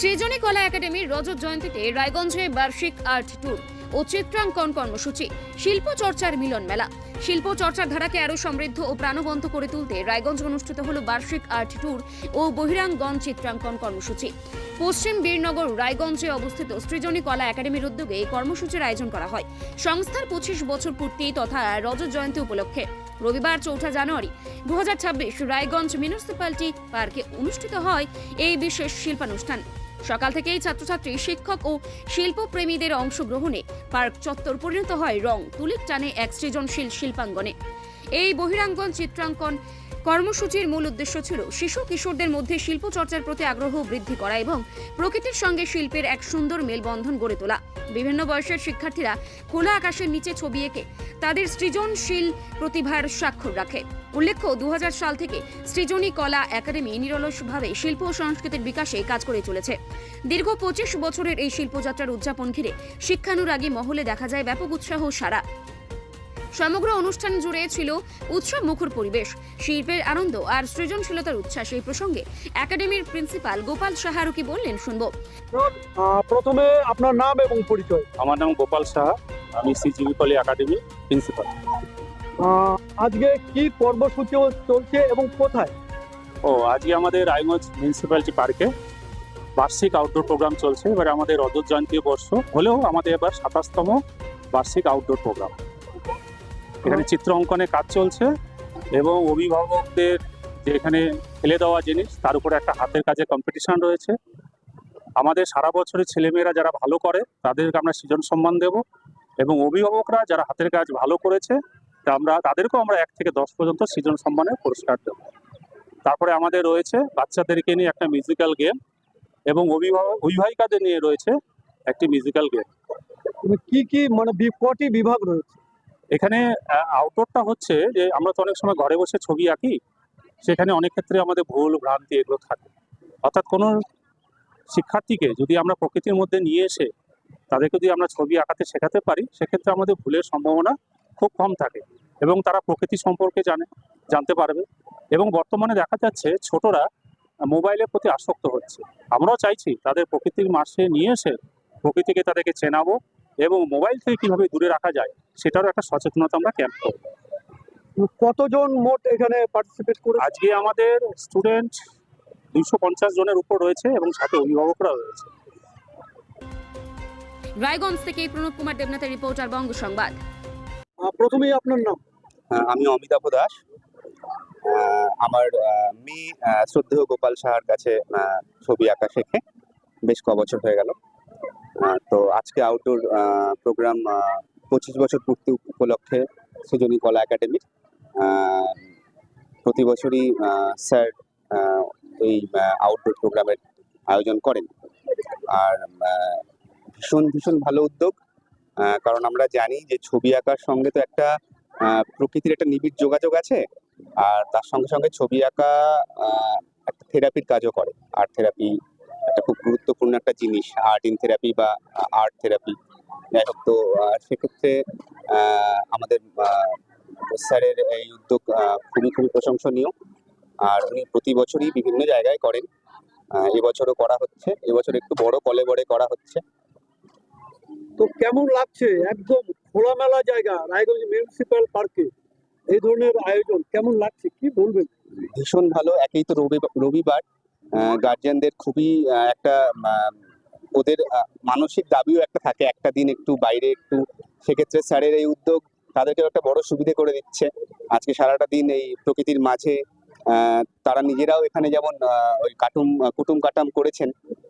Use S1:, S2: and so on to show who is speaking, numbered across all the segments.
S1: সৃজনী কলা একাডেমির রজত জয়ন্তীতে রায়গঞ্জে বার্ষিক আর্ট ট্যুর ও চিত্রাঙ্কন কর্মসূচি, শিল্প চর্চার মিলন মেলা। শিল্প চর্চার ধারাকে আরও সমৃদ্ধ ও প্রাণবন্ত করে তুলতে রায়গঞ্জ অনুষ্ঠিত হল বার্ষিক আর্ট ট্যুর ও বহিরাঙ্গন চিত্রাঙ্কন কর্মসূচি। পশ্চিম বীরনগর, রায়গঞ্জে অবস্থিত সৃজনী কলা একাডেমির উদ্যোগে এই কর্মসূচির আয়োজন করা হয়। সংস্থার পঁচিশ বছর পূর্তি তথা রজত জয়ন্তী উপলক্ষে রবিবার চৌঠা জানুয়ারি দু হাজার ছাব্বিশ রায়গঞ্জ মিউনিসিপ্যালিটি পার্কে অনুষ্ঠিত হয় এই বিশেষ শিল্পানুষ্ঠান। সকাল থেকেই ছাত্রছাত্রী, শিক্ষক ও শিল্পপ্রেমীদের অংশগ্রহণে পার্ক চত্বর পরিণত হয় রং তুলির টানে এক সৃজনশীল শিল্পাঙ্গনে। এই বহিরাঙ্গন চিত্রাঙ্কন কর্মসূচির মূল উদ্দেশ্য ছিল শিশু কিশোরদের মধ্যে শিল্প চর্চার প্রতি আগ্রহ বৃদ্ধি করা এবং প্রকৃতির সঙ্গে শিল্পের এক সুন্দর মেলবন্ধন গড়ে তোলা। বিভিন্ন বয়সের শিক্ষার্থীরা খোলা আকাশের নিচে ছবি এঁকে তাদের সৃজনশীল প্রতিভার স্বাক্ষর রাখে। উল্লেখ্য দু হাজার সাল থেকে সৃজনী কলা একাডেমি নিরলসভাবে শিল্প ও সংস্কৃতির বিকাশে কাজ করে চলেছে। দীর্ঘ পঁচিশ বছরের এই শিল্পযাত্রার উদযাপন ঘিরে শিক্ষানুরাগী মহলে দেখা যায় ব্যাপক উৎসাহ সারা সমগ্র অনুষ্ঠান জুড়ে ছিল উৎসব মুখর পরিবেশ শিল্পের আনন্দ আর সৃজনশীলতার উচ্ছ্বাস। এই প্রসঙ্গে একাডেমির প্রিন্সিপাল গোপাল সাহারু কি বললেন শুনব।
S2: প্রথমে আপনার নাম এবং পরিচয়।
S3: আমার নাম গোপাল সাহা আমি সিজিবি একাডেমি প্রিন্সিপাল।
S2: আজকে কি কর্মসূচি চলছে এবং কোথায়?
S3: ও আজকে আমাদের রায়গঞ্জ মিউনিসিপ্যালিটি পার্কে বার্ষিক আউটডোর প্রোগ্রাম চলছে। এবার আমাদের রজত জয়ন্তী বর্ষ হলেও আমাদের এবার সাতাশতম বার্ষিক আউটডোর প্রোগ্রাম এখানে চিত্র অঙ্কনে কাজ চলছে এবং অভিভাবকদের যে এখানে ফেলে দেওয়া জিনিস তার উপরে একটা হাতের কাজে কম্পিটিশন রয়েছে। আমাদের সারা বছরের ছেলেমেয়েরা যারা ভালো করে তাদেরকে আমরা সৃজন সম্মান দেব এবং অভিভাবকরা যারা হাতের কাজ ভালো করেছে তা আমরা তাদেরকেও আমরা এক থেকে দশ পর্যন্ত সৃজন সম্মানের পুরস্কার দেবো। তারপরে আমাদের রয়েছে বাচ্চাদেরকে নিয়ে একটা মিউজিক্যাল গেম এবং অভিভাবক অভিভাবিকাদের নিয়ে রয়েছে একটি মিউজিক্যাল গেম
S2: তুমি কি কি মানে কটি বিভাগ রয়েছে?
S3: এখানে আউটডোরটা হচ্ছে যে আমরা তো অনেক সময় ঘরে বসে ছবি আঁকি, সেখানে অনেক ক্ষেত্রে আমাদের ভুল, ভ্রান্তি এগুলো থাকে। অর্থাৎ কোনো শিক্ষার্থীকে যদি আমরা প্রকৃতির মধ্যে নিয়ে এসে তাদেরকে যদি আমরা ছবি আঁকাতে শেখাতে পারি, সেক্ষেত্রে আমাদের ভুলের সম্ভাবনা খুব কম থাকে এবং তারা প্রকৃতি সম্পর্কে জানে, জানতে পারবে। এবং বর্তমানে দেখা যাচ্ছে ছোটরা মোবাইলের প্রতি আসক্ত হচ্ছে। আমরাও চাইছি তাদের প্রকৃতির মাসে নিয়ে এসে প্রকৃতিকে তাদেরকে চেনাবো এবং মোবাইল থেকে কীভাবে দূরে রাখা যায় সেটারও একটা সচেতনতা আমরা ক্যাম্প করব।
S2: কতজন মোট এখানে পার্টিসিপেট করে
S3: আজকে আমাদের স্টুডেন্ট দুইশো পঞ্চাশ জনের উপর রয়েছে এবং সাথে অভিভাবকরা রয়েছে।
S1: রায়গঞ্জ থেকে প্রণব কুমার দেবনাথের রিপোর্টার বঙ্গ সংবাদ।
S2: প্রথমেই আপনার নাম?
S4: আমি অমিতাভ দাস। আমার মেয়ে শ্রদ্ধেয় গোপাল সাহার কাছে ছবি আঁকা শেখে। বেশ ক বছর হয়ে গেল। তো আজকে আউটডোর প্রোগ্রাম পঁচিশ বছর পূর্তি উপলক্ষে সৃজনী কলা একাডেমির প্রতি বছরই স্যার এই আউটডোর প্রোগ্রামের আয়োজন করেন। আর ভীষণ ভীষণ ভালো উদ্যোগ। কারণ আমরা জানি যে ছবি আঁকার সঙ্গে তো একটা প্রকৃতির একটা নিবিড় যোগাযোগ আছে। আর তার সঙ্গে সঙ্গে ছবি আঁকা একটা থেরাপির কাজও করে। আর্ট থেরাপি একটা খুব গুরুত্বপূর্ণ একটা জিনিস। আর্ট ইন থেরাপি বা আর্ট থেরাপি তো সেক্ষেত্রে আমাদের স্যারের এই উদ্যোগ খুবই খুবই প্রশংসনীয়। আর উনি প্রতি বছরই বিভিন্ন জায়গায় করেন। এবছরও করা হচ্ছে। এবছর একটু বড় কলে বড়ে করা হচ্ছে।
S2: তো কেমন লাগছে? একদম খোলামেলা জায়গা রায়গঞ্জ মিউনিসিপ্যাল পার্কে। এই ধরনের আয়োজন কেমন লাগছে? কি বলবেন?
S4: ভীষণ ভালো। একেই তো রবি- রবিবার। গার্জিয়ানদের খুবই একটা ওদের মানসিক দাবিও একটা থাকে, একটা দিন একটু বাইরে একটু, সেক্ষেত্রে স্যারের এই উদ্যোগ তাদেরকেও একটা বড় সুবিধে করে দিচ্ছে। আজকে সারাটা দিন এই প্রকৃতির মাঝে তারা নিজেরাও এখানে যেমন ওই কাটুম, কুটুম কাটাম করেছেন,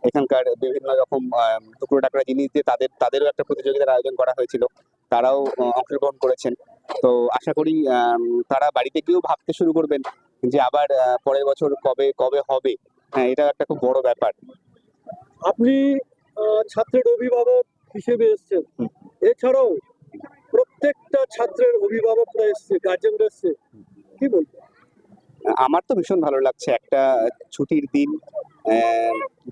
S4: এখানকার বিভিন্ন রকম টুকরো টাকরা জিনিস দিয়ে তাদের, তাদেরও একটা প্রতিযোগিতার আয়োজন করা হয়েছিল, তারাও অংশগ্রহণ করেছেন। তো আশা করি তারা বাড়িতে গিয়েও ভাবতে শুরু করবেন যে আবার পরের বছর কবে কবে হবে। হ্যাঁ এটা একটা খুব বড় ব্যাপার।
S2: আপনি ছাত্রের অভিভাবক হিসেবে এসেছেন। এছাড়াও প্রত্যেকটা ছাত্রের অভিভাবকরা এসছে গার্জেনরা এসছে। কি বলবেন
S4: আমার তো ভীষণ ভালো লাগছে একটা ছুটির দিন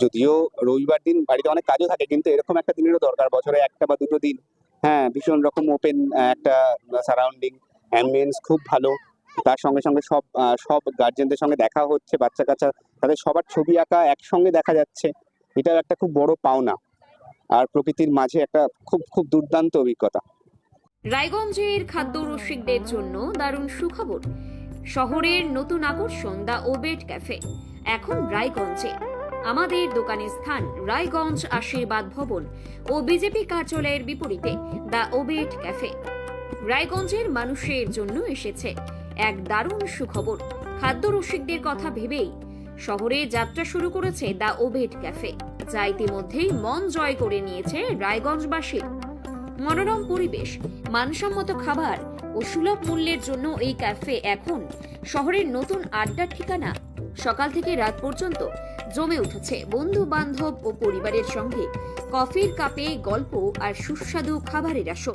S4: যদিও রবিবার দিন বাড়িতে অনেক কাজও থাকে কিন্তু এরকম একটা দিনেরও দরকার বছরে একটা বা দুটো দিন। হ্যাঁ ভীষণ রকম ওপেন একটা সারাউন্ডিং অ্যাম্বিয়েন্স খুব ভালো। তার সঙ্গে সঙ্গে সব সব গার্জেনদের সঙ্গে দেখা হচ্ছে বাচ্চা কাচ্চা তাদের সবার ছবি আঁকা একসঙ্গে দেখা যাচ্ছে। এটাও একটা খুব বড় পাওনা আর প্রকৃতির মাঝে একটা খুব খুব দুর্দান্ত অভিজ্ঞতা।
S1: রায়গঞ্জের খাদ্য রসিকদের জন্য দারুণ সুখবর। শহরের নতুন আকর্ষণ দ্য ওবেট ক্যাফে, এখন রায়গঞ্জে। আমাদের দোকানের স্থান রায়গঞ্জ আশীর্বাদ ভবন ও বিজেপি কার্যালয়ের বিপরীতে দ্য ওবেট ক্যাফে। রায়গঞ্জের মানুষের জন্য এসেছে এক দারুণ সুখবর। খাদ্য রসিকদের কথা ভেবেই শহরে যাত্রা শুরু করেছে দ্য ওবেট ক্যাফে, যা ইতিমধ্যেই মন জয় করে নিয়েছে রায়গঞ্জবাসীর মনোরম পরিবেশ, মানসম্মত খাবার ও সুলভ মূল্যের জন্য এই ক্যাফে এখন শহরের নতুন আড্ডার ঠিকানা। সকাল থেকে রাত পর্যন্ত জমে উঠেছে বন্ধু বান্ধব ও পরিবারের সঙ্গে কফির কাপে গল্প আর সুস্বাদু খাবারের আসর।